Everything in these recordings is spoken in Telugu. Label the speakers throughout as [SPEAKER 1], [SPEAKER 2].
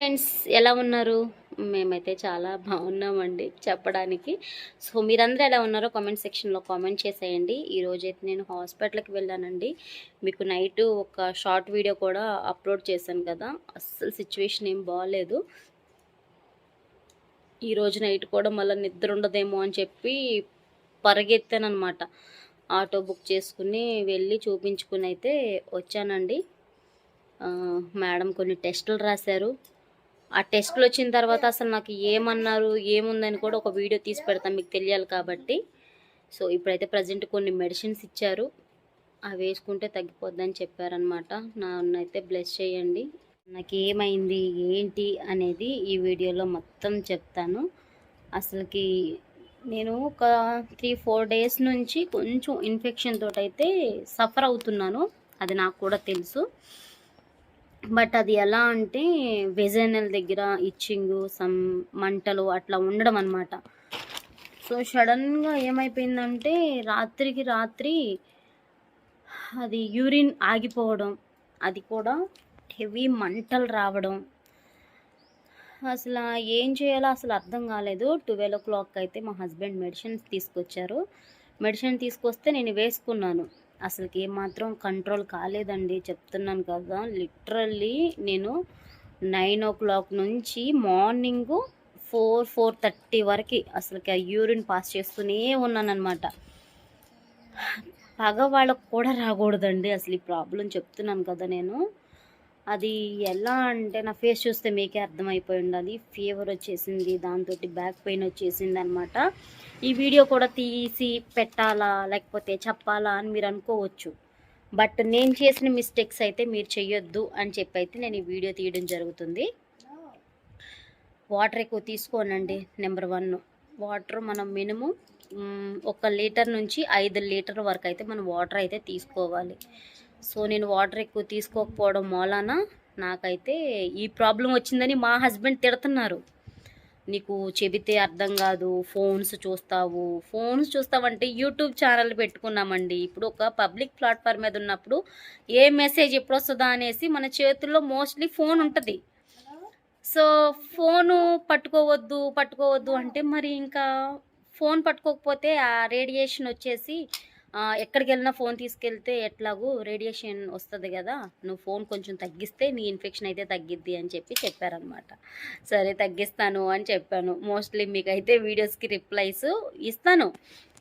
[SPEAKER 1] ఫ్రెండ్స్ ఎలా ఉన్నారు? మేమైతే చాలా బాగున్నామండి చెప్పడానికి. సో మీరందరూ ఎలా ఉన్నారో కామెంట్ సెక్షన్లో కామెంట్ చేసేయండి. ఈరోజైతే నేను హాస్పిటల్కి వెళ్ళానండి. మీకు నైట్ ఒక షార్ట్ వీడియో కూడా అప్లోడ్ చేశాను కదా. అస్సలు సిచ్యువేషన్ ఏం బాగాలేదు ఈరోజు నైట్ కూడా మళ్ళీ నిద్ర ఉండదేమో అని చెప్పి పరిగెత్తాను అనమాట ఆటో బుక్ చేసుకుని వెళ్ళి చూపించుకుని అయితే వచ్చానండి. మేడం కొన్ని టెస్టులు రాశారు. ఆ టెస్ట్లు వచ్చిన తర్వాత అసలు నాకు ఏమన్నారు ఏముందని కూడా ఒక వీడియో తీసి పెడతాను మీకు తెలియాలి కాబట్టి. సో ఇప్పుడైతే ప్రజెంట్ కొన్ని మెడిసిన్స్ ఇచ్చారు. అవి వేసుకుంటే తగ్గిపోద్దని చెప్పారనమాట నన్నైతే బ్లెస్ చేయండి. నాకు ఏమైంది ఏంటి అనేది ఈ వీడియోలో మొత్తం చెప్తాను. అసలుకి నేను ఒక త్రీ ఫోర్ డేస్ నుంచి కొంచెం ఇన్ఫెక్షన్ తోటైతే సఫర్ అవుతున్నాను. అది నాకు కూడా తెలుసు. బట్ అది ఎలా అంటే వెజైనల్ దగ్గర ఇచ్చింగ్ సమ్ మంటలు అట్లా ఉండడం అనమాట సో సడన్గా ఏమైపోయిందంటే రాత్రికి రాత్రి అది యూరిన్ ఆగిపోవడం అది కూడా హెవీ మంటలు రావడం. అసలు ఏం చేయాలో అసలు అర్థం కాలేదు. ట్వెల్వ్ ఓ క్లాక్ అయితే మా హస్బెండ్ మెడిసిన్స్ తీసుకొచ్చారు. మెడిసిన్ తీసుకొస్తే నేను వేసుకున్నాను. అసలుకి ఏమాత్రం కంట్రోల్ కాలేదండి. చెప్తున్నాను కదా లిటరల్లీ నేను నైన్ ఓ క్లాక్ నుంచి మార్నింగ్ ఫోర్ ఫోర్ థర్టీ వరకు అసలుకి ఆ యూరిన్ పాస్ చేస్తూనే ఉన్నానమాట పగ వాళ్ళకు కూడా రాకూడదండి అసలు ఈ ప్రాబ్లం చెప్తున్నాను కదా నేను. అది ఎలా అంటే నా ఫేస్ చూస్తే మీకే అర్థమైపోయి ఉండాలి. ఫీవర్ వచ్చేసింది దాంతో బ్యాక్ పెయిన్ వచ్చేసింది అనమాట ఈ వీడియో కూడా తీసి పెట్టాలా లేకపోతే చెప్పాలా అని మీరు అనుకోవచ్చు. బట్ నేను చేసిన మిస్టేక్స్ అయితే మీరు చెయ్యొద్దు అని చెప్పి అయితే నేను ఈ వీడియో తీయడం జరుగుతుంది. వాటర్ ఎక్కువ తీసుకోనండి నెంబర్ వన్. వాటర్ మనం మినిమం ఒక లీటర్ నుంచి ఐదు లీటర్ వరకు అయితే మనం వాటర్ అయితే తీసుకోవాలి. సో నేను వాటర్ ఎక్కువ తీసుకోకపోవడం మూలాన నాకైతే ఈ ప్రాబ్లం వచ్చిందని మా హస్బెండ్ తిడుతున్నారు. నీకు చెబితే అర్థం కాదు ఫోన్స్ చూస్తావు. ఫోన్స్ చూస్తావంటే యూట్యూబ్ ఛానల్ పెట్టుకున్నామండి. ఇప్పుడు ఒక పబ్లిక్ ప్లాట్ఫామ్ మీద ఉన్నప్పుడు ఏ మెసేజ్ ఎప్పుడు వస్తుందా అనేసి మన చేతుల్లో మోస్ట్లీ ఫోన్ ఉంటుంది. సో ఫోను పట్టుకోవద్దు పట్టుకోవద్దు అంటే మరి ఇంకా ఫోన్ పట్టుకోకపోతే ఆ రేడియేషన్ వచ్చేసి ఎక్కడికి వెళ్ళినా ఫోన్ తీసుకెళ్తే ఎట్లాగూ రేడియేషన్ వస్తుంది కదా నువ్వు ఫోన్ కొంచెం తగ్గిస్తే నీ ఇన్ఫెక్షన్ అయితే తగ్గిద్ది అని చెప్పి చెప్పారనమాట సరే తగ్గిస్తాను అని చెప్పాను. మోస్ట్లీ మీకైతే వీడియోస్కి రిప్లైస్ ఇస్తాను.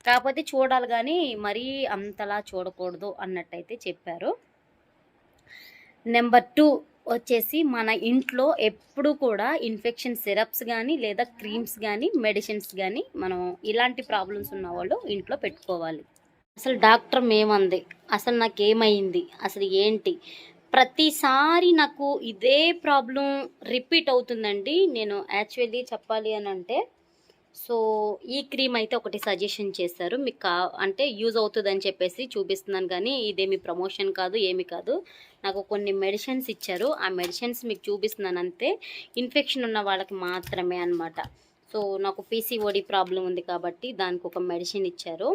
[SPEAKER 1] కాకపోతే చూడాలి కానీ మరీ అంతలా చూడకూడదు అన్నట్టయితే చెప్పారు. నెంబర్ టూ వచ్చేసి మన ఇంట్లో ఎప్పుడు కూడా ఇన్ఫెక్షన్ సిరప్స్ కానీ లేదా క్రీమ్స్ కానీ మెడిసిన్స్ కానీ మనం ఇలాంటి ప్రాబ్లమ్స్ ఉన్న వాళ్ళు ఇంట్లో పెట్టుకోవాలి. అసలు డాక్టర్ మేమంది. అసలు నాకు ఏమైంది అసలు ఏంటి? ప్రతిసారి నాకు ఇదే ప్రాబ్లం రిపీట్ అవుతుందండి. నేను యాక్చువల్లీ చెప్పాలి అని అంటే సో ఈ క్రీమ్ అయితే ఒకటి సజెషన్ చేశారు. మీకు కా అంటే యూజ్ అవుతుందని చెప్పేసి చూపిస్తున్నాను కానీ ఇదేమి ప్రమోషన్ కాదు ఏమి కాదు. నాకు కొన్ని మెడిసిన్స్ ఇచ్చారు. ఆ మెడిసిన్స్ మీకు చూపిస్తున్నాను అంతే. ఇన్ఫెక్షన్ ఉన్న వాళ్ళకి మాత్రమే అనమాట సో నాకు పీసీఓడి ప్రాబ్లం ఉంది కాబట్టి దానికి ఒక మెడిసిన్ ఇచ్చారు.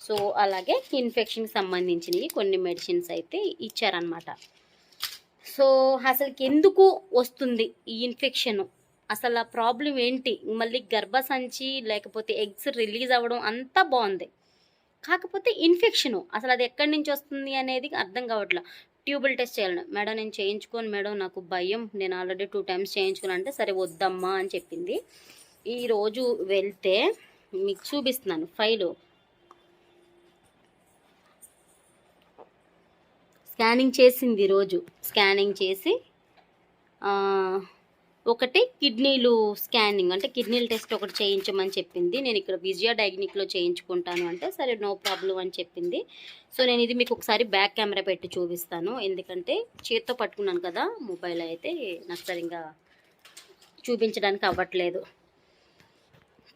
[SPEAKER 1] సో అలాగే ఇన్ఫెక్షన్కి సంబంధించినవి కొన్ని మెడిసిన్స్ అయితే ఇచ్చారనమాట సో అసలుకి ఎందుకు వస్తుంది ఈ ఇన్ఫెక్షన్? అసలు ఆ ప్రాబ్లం ఏంటి? మళ్ళీ గర్భసంచి లేకపోతే ఎగ్స్ రిలీజ్ అవ్వడం అంతా బాగుంది. కాకపోతే ఇన్ఫెక్షను అసలు అది ఎక్కడి నుంచి వస్తుంది అనేది అర్థం కావట్లా. ట్యూబుల్ టెస్ట్ చేయాలి మేడం నేను చేయించుకోను మేడం నాకు భయం. నేను ఆల్రెడీ టూ టైమ్స్ చేయించుకున్నాను అంటే సరే వద్దమ్మా అని చెప్పింది. ఈరోజు వెళ్తే మీకు చూపిస్తున్నాను ఫైలు. స్కానింగ్ చేసింది ఈరోజు స్కానింగ్ చేసి ఒకటి కిడ్నీలు స్కానింగ్ అంటే కిడ్నీల టెస్ట్ ఒకటి చేయించమని చెప్పింది. నేను ఇక్కడ విజయ డయాగ్నిక్లో చేయించుకుంటాను అంటే సరే నో ప్రాబ్లం అని చెప్పింది. సో నేను ఇది మీకు ఒకసారి బ్యాక్ కెమెరా పెట్టి చూపిస్తాను. ఎందుకంటే చేత్తో పట్టుకున్నాను కదా మొబైల్ అయితే నాకు సరిగ్గా చూపించడానికి అవ్వట్లేదు.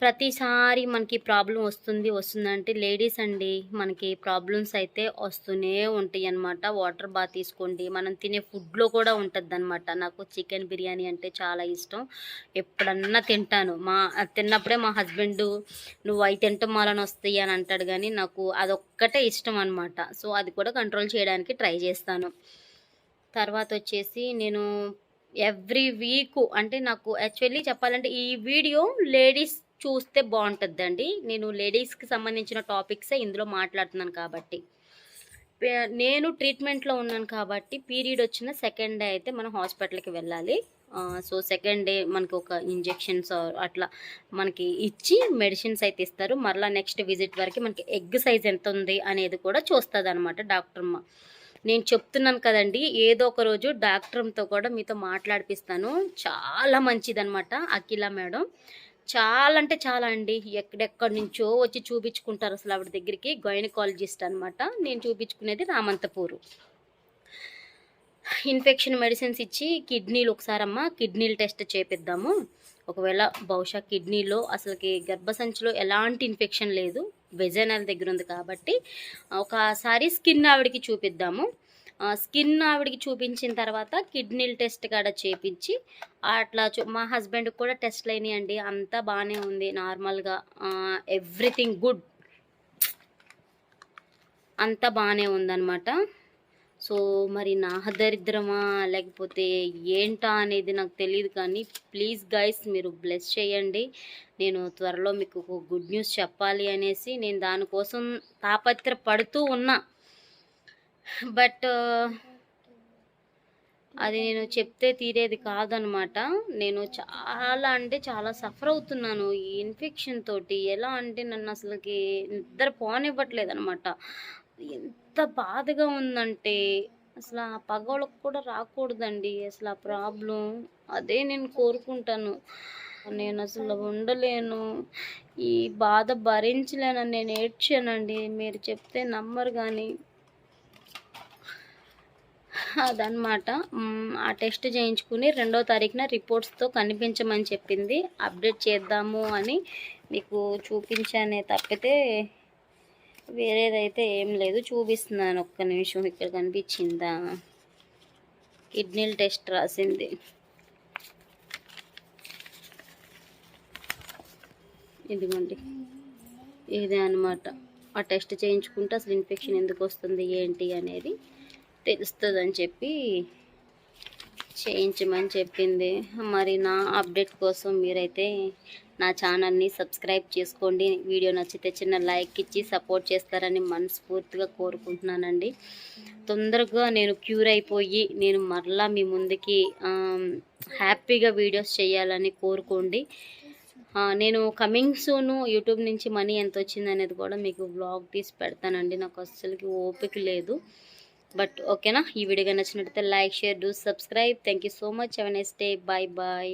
[SPEAKER 1] ప్రతిసారి మనకి ప్రాబ్లం వస్తుంది వస్తుందంటే లేడీస్ అండి మనకి ప్రాబ్లమ్స్ అయితే వస్తూనే ఉంటాయి అన్నమాట. వాటర్ బాగా తీసుకోండి. మనం తినే ఫుడ్లో కూడా ఉంటుంది అనమాట నాకు చికెన్ బిర్యానీ అంటే చాలా ఇష్టం. ఎప్పుడన్నా తింటాను. మా తిన్నప్పుడే మా హస్బెండ్ నువ్వు అవి తింటమాలని వస్తాయి అని అంటాడు కానీ నాకు అదొక్కటే ఇష్టం అనమాట సో అది కూడా కంట్రోల్ చేయడానికి ట్రై చేస్తాను. తర్వాత వచ్చేసి నేను ఎవ్రీ వీక్ అంటే నాకు యాక్చువల్లీ చెప్పాలంటే ఈ వీడియో లేడీస్ చూస్తే బాగుంటుందండి నేను లేడీస్కి సంబంధించిన టాపిక్సే ఇందులో మాట్లాడుతున్నాను కాబట్టి. నేను ట్రీట్మెంట్లో ఉన్నాను కాబట్టి పీరియడ్ వచ్చిన సెకండ్ డే అయితే మనం హాస్పిటల్కి వెళ్ళాలి. సో సెకండ్ డే మనకి ఒక ఇంజెక్షన్స్ అట్లా మనకి ఇచ్చి మెడిసిన్స్ అయితే ఇస్తారు. మరలా నెక్స్ట్ విజిట్ వరకు మనకి ఎగ్ సైజ్ ఎంత ఉంది అనేది కూడా చూస్తుంది అనమాట డాక్టర్ నేను చెప్తున్నాను కదండి ఏదో ఒక రోజు డాక్టర్తో కూడా మీతో మాట్లాడిపిస్తాను. చాలా మంచిదనమాట అఖిల మేడం. చాలా అంటే చాలా అండి ఎక్కడెక్కడి నుంచో వచ్చి చూపించుకుంటారు అసలు ఆవిడ దగ్గరికి. గైనకాలజిస్ట్ అనమాట నేను చూపించుకునేది రామంతపూరు. ఇన్ఫెక్షన్ మెడిసిన్స్ ఇచ్చి కిడ్నీలు ఒకసారి అమ్మ కిడ్నీలు టెస్ట్ చేపిద్దాము. ఒకవేళ బహుశా కిడ్నీలో అసలుకి గర్భసంచిలో ఎలాంటి ఇన్ఫెక్షన్ లేదు. వెజైనల్ దగ్గర ఉంది కాబట్టి ఒకసారి స్కిన్ ఆవిడకి చూపిద్దాము. స్కిన్ ఆవిడకి చూపించిన తర్వాత కిడ్నీల టెస్ట్ కాడ చేపించి అట్లా చూ మా హస్బెండ్కి కూడా టెస్ట్లు అయినాయండి అంతా బాగానే ఉంది. నార్మల్గా ఎవ్రీథింగ్ గుడ్. అంతా బాగానే ఉందన్నమాట. సో మరి నా దరిద్రమా? లేకపోతే ఏంటా అనేది నాకు తెలియదు కానీ ప్లీజ్ గైస్ మీరు బ్లెస్ చేయండి. నేను త్వరలో మీకు గుడ్ న్యూస్ చెప్పాలి అనేసి నేను దానికోసం తాపత్ర పడుతూ ఉన్నా. బట్ అది నేను చెప్తే తీరేది కాదనమాట. నేను చాలా అంటే చాలా సఫర్ అవుతున్నాను ఈ ఇన్ఫెక్షన్ తోటి. ఎలా అంటే నన్ను అసలుకి నిద్ర పోనివ్వట్లేదు అనమాట ఎంత బాధగా ఉందంటే అసలు ఆ పగోళ్ళకు కూడా రాకూడదండి. అసలు ఆ ప్రాబ్లం అదే నేను కోరుకుంటాను. నేను అసలు ఉండలేను. ఈ బాధ భరించలేనని నేను ఏడ్చానండి. మీరు చెప్తే నమ్మరు కానీ అదనమాట ఆ టెస్ట్ చేయించుకుని రెండో తారీఖున రిపోర్ట్స్తో కనిపించమని చెప్పింది. అప్డేట్ చేద్దాము అని మీకు చూపించానే తప్పితే వేరేదైతే ఏం లేదు. చూపిస్తున్నాను ఒక్క నిమిషం ఇక్కడ కనిపించిందా? కిడ్నీల టెస్ట్ రాసింది. ఇదిగోండి. ఇదే అనమాట ఆ టెస్ట్ చేయించుకుంటే అసలు ఇన్ఫెక్షన్ ఎందుకు వస్తుంది ఏంటి అనేది తెలుస్తుందని చెప్పి చేయించమని చెప్పింది. మరి నా అప్డేట్ కోసం మీరైతే నా ఛానల్ని సబ్స్క్రైబ్ చేసుకోండి. వీడియో నచ్చితే చిన్న లైక్ ఇచ్చి సపోర్ట్ చేస్తారని మనస్ఫూర్తిగా కోరుకుంటున్నానండి. తొందరగా నేను క్యూర్ అయిపోయి నేను మరలా మీ ముందుకి హ్యాపీగా వీడియోస్ చేయాలని కోరుకోండి. నేను కమింగ్ సూను యూట్యూబ్ నుంచి మనీ ఎంత వచ్చింది అనేది కూడా మీకు బ్లాగ్ తీసి పెడతానండి. నాకు అస్సలకి ఓపిక లేదు. బట్ ఓకేనా? ఈ వీడియో నచ్చినట్లయితే like share do subscribe. Thank you so much have next day bye bye